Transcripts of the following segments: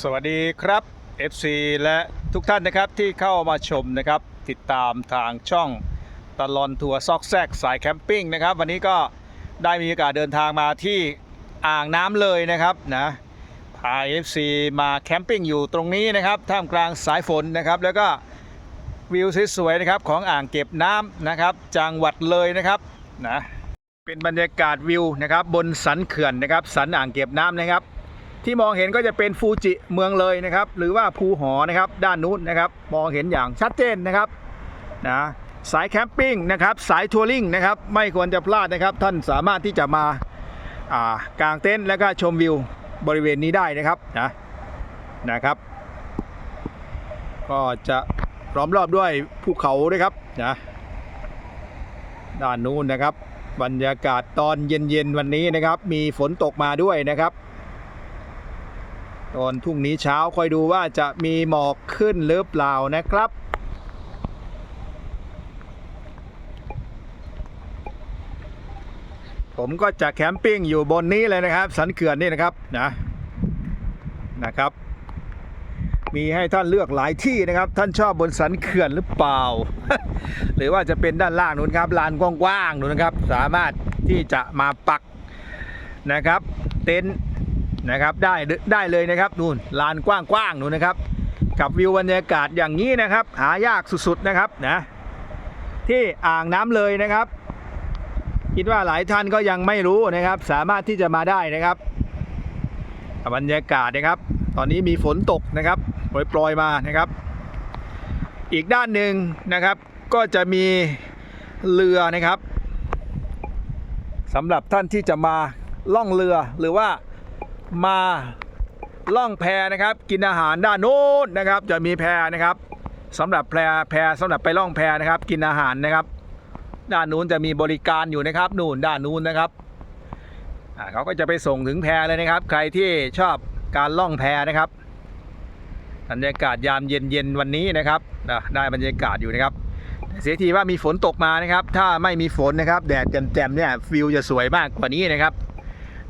สวัสดีครับ FC และทุกท่านนะครับที่เข้ามาชมนะครับ ติดตามทางช่องตลอนทัวร์ซอกแซกสายแคมปิ้งนะครับ วันนี้ก็ได้มีโอกาสเดินทางมาที่อ่างน้ำเลยนะครับนะพา FC มาแคมปิ้งอยู่ตรงนี้นะครับท่ามกลางสายฝนนะครับ แล้วก็วิวสวยๆนะครับของอ่างเก็บน้ำนะครับจังหวัดเลยนะครับนะเป็นบรรยากาศวิวนะครับบนสันเขื่อนนะครับสันอ่างเก็บน้ำนะครับ ที่มองเห็นก็จะเป็นฟูจิเมืองเลยนะครับ หรือว่าภูหอนะครับด้านนู้นนะครับ มองเห็นอย่างชัดเจนนะครับนะสายแคมปิ้งนะครับสายทัวริงนะครับไม่ควรจะพลาดนะครับ ท่านสามารถที่จะมาอ่ากางเต็นท์แล้วก็ชมวิวบริเวณนี้ได้นะครับนะนะครับ ก็จะล้อมรอบด้วยภูเขาด้วยครับนะด้านนู้นนะครับ บรรยากาศตอนเย็นๆวันนี้นะครับ มีฝนตกมาด้วยนะครับ ตอนพรุ่งนี้เช้าคอยดูว่าจะมีหมอกขึ้นหรือเปล่านะครับ ผมก็จะแคมปิ้งอยู่บนนี้เลยนะครับ สันเขื่อนนี่นะครับนะนะครับ มีให้ท่านเลือกหลายที่นะครับ ท่านชอบบนสันเขื่อนหรือเปล่า หรือว่าจะเป็นด้านล่างนู้นครับลานกว้างๆนู้นนะครับ สามารถที่จะมาปักนะครับ เต็นท์ นะครับได้ได้เลยนะครับนู่นลานกว้างๆนู่นนะครับ กับวิวบรรยากาศอย่างนี้นะครับ หายากสุดๆนะครับนะที่อ่างน้ำเลยนะครับ คิดว่าหลายท่านก็ยังไม่รู้นะครับ สามารถที่จะมาได้นะครับบรรยากาศนะครับ ตอนนี้มีฝนตกนะครับโปรยๆมานะครับ อีกด้านหนึ่งนะครับ ก็จะมีเรือนะครับสำหรับท่านที่จะมาล่องเรือหรือว่า มาล่องแพนะครับ กินอาหารด้านโน้นนะครับ จะมีแพนะครับสำหรับแพแพสำหรับไปล่องแพนะครับ กินอาหารนะครับ ด้านนู้นจะมีบริการอยู่นะครับนู่นด้านนู้นนะครับอ่าเขาก็จะไปส่งถึงแพเลยนะครับ ใครที่ชอบการล่องแพนะครับบรรยากาศยามเย็นๆวันนี้นะครับอะได้บรรยากาศอยู่นะครับเสียทีว่ามีฝนตกมานะครับ ถ้าไม่มีฝนนะครับ แดดแจ่มๆเนี่ยวิวจะสวยมากกว่านี้นะครับ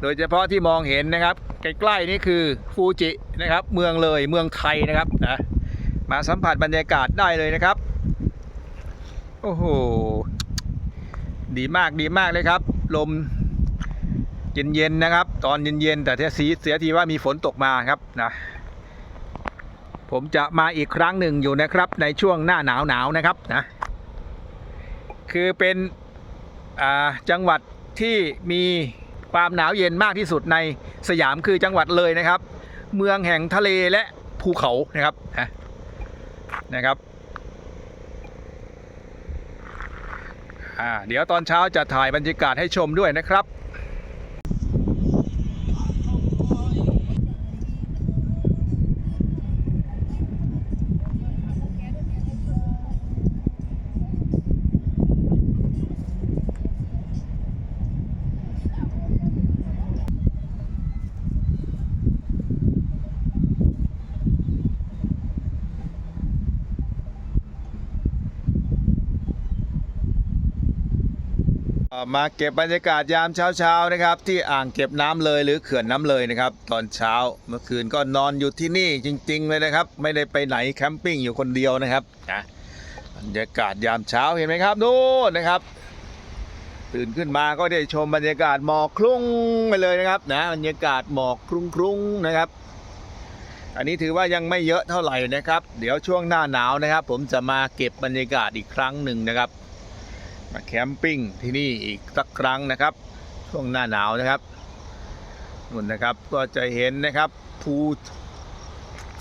โดยเฉพาะที่มองเห็นนะครับ ใกล้ๆนี่คือฟูจินะครับ เมืองเลยเมืองไทยนะครับนะมาสัมผัสบรรยากาศได้เลยนะครับ โอ้โห ดีมากดีมากเลยครับ ลมเย็นๆนะครับ ตอนเย็นๆแต่เสียเสียทีว่ามีฝนตกมาครับนะผมจะมาอีกครั้งหนึ่งอยู่นะครับในช่วงหน้าหนาวหนาวนะครับนะคือเป็นจังหวัดที่มี ความหนาวเย็นมากที่สุดในสยามคือจังหวัดเลยนะครับ เมืองแห่งทะเลและภูเขานะครับนะครับเดี๋ยวตอนเช้าจะถ่ายบรรยากาศให้ชมด้วยนะครับ เอ่อ มาเก็บบรรยากาศยามเช้าๆนะครับ ที่อ่างเก็บน้ำเลยหรือเขื่อนน้ำเลยนะครับ ตอนเช้าเมื่อคืนก็นอนอยู่ที่นี่จริง ๆ เลยนะครับ ไม่ได้ไปไหนแคมปิ้งอยู่คนเดียวนะครับนะบรรยากาศยามเช้าเห็นไหมครับนู่นนะครับ ตื่นขึ้นมาก็ได้ชมบรรยากาศหมอกคลุ้งไปเลยนะครับนะบรรยากาศหมอกคลุ้งๆนะครับ อันนี้ถือว่ายังไม่เยอะเท่าไหร่นะครับ เดี๋ยวช่วงหน้าหนาวนะครับ ผมจะมาเก็บบรรยากาศอีกครั้งหนึ่งนะครับ มาแคมปิ้งที่นี่อีกสักครั้งนะครับ ช่วงหน้าหนาวนะครับนู่นนะครับก็จะเห็นนะครับภู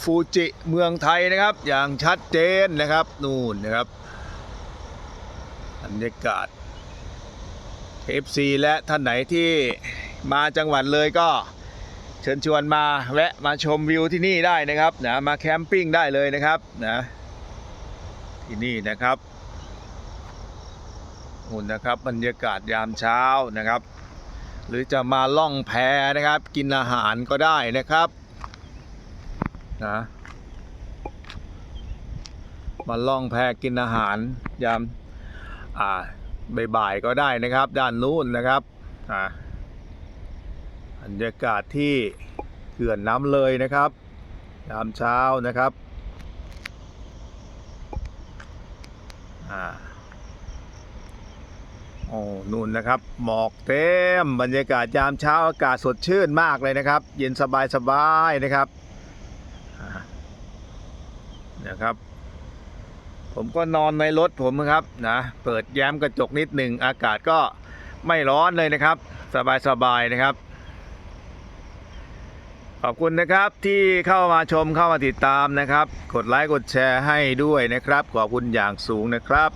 ฟูจิเมืองไทยนะครับ อย่างชัดเจนนะครับนู่นนะครับบรรยากาศ FC และท่านไหนที่มาจังหวัดเลยก็เชิญชวนมาแวะมาชมวิวที่นี่ได้นะครับนะมาแคมปิ้งได้เลยนะครับนะที่นี่นะครับ นู่นนะครับ บรรยากาศยามเช้านะครับ หรือจะมาล่องแพนะครับ กินอาหารก็ได้นะครับนะมาล่องแพกินอาหารยามอ่าบ่ายๆก็ได้นะครับ ด้านนู้นนะครับอ่าบรรยากาศที่เขื่อนน้ำเลยนะครับ ยามเช้านะครับอ่า โอ้นู่นนะครับ หมอกเต็มบรรยากาศยามเช้าอากาศสดชื่นมากเลยนะครับ เย็นสบายสบายๆนะครับนะครับ ผมก็นอนในรถผมครับนะเปิดแย้มกระจกนิดหนึ่งอากาศก็ไม่ร้อนเลยนะครับ สบายสบายๆนะครับ ขอบคุณนะครับที่เข้ามาชมเข้ามาติดตามนะครับ กดไลค์กดแชร์ให้ด้วยนะครับ ขอบคุณอย่างสูงนะครับ